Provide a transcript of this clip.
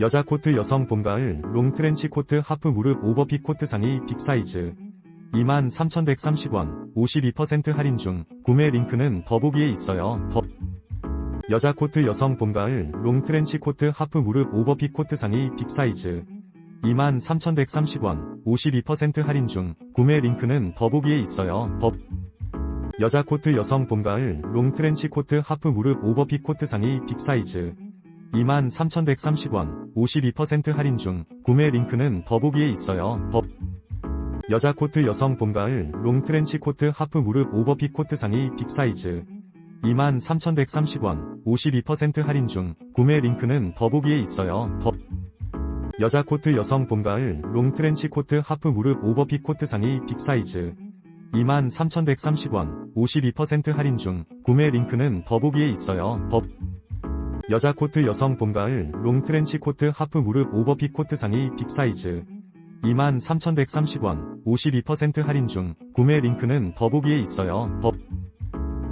여자 코트 여성 봄가을 롱 트렌치 코트 하프 무릎 오버핏 코트 상의 빅 사이즈 23,130원 52% 할인 중 구매 링크는 더보기에 있어요. 더 여자 코트 여성 봄가을 롱 트렌치 코트 하프 무릎 오버핏 코트 상의 빅 사이즈 23,130원 52% 할인 중 구매 링크는 더보기에 있어요. 더 여자 코트 여성 봄가을 롱 트렌치 코트 하프 무릎 오버핏 코트 상의 빅 사이즈 23,130원 52% 할인 중 구매 링크는 더보기에 있어요. 더 여자 코트 여성 봄가을 롱 트렌치 코트 하프 무릎 오버핏 코트 상의 빅 사이즈 23,130원 52% 할인 중 구매 링크는 더보기에 있어요. 더 여자 코트 여성 봄가을 롱 트렌치 코트 하프 무릎 오버핏 코트 상의 빅 사이즈 23,130원 52% 할인 중 구매 링크는 더보기에 있어요. 더 여자 코트 여성 봄가을 롱 트렌치 코트 하프 무릎 오버핏 코트 상의 빅 사이즈 23,130원 52% 할인 중 구매 링크는 더보기에 있어요. 더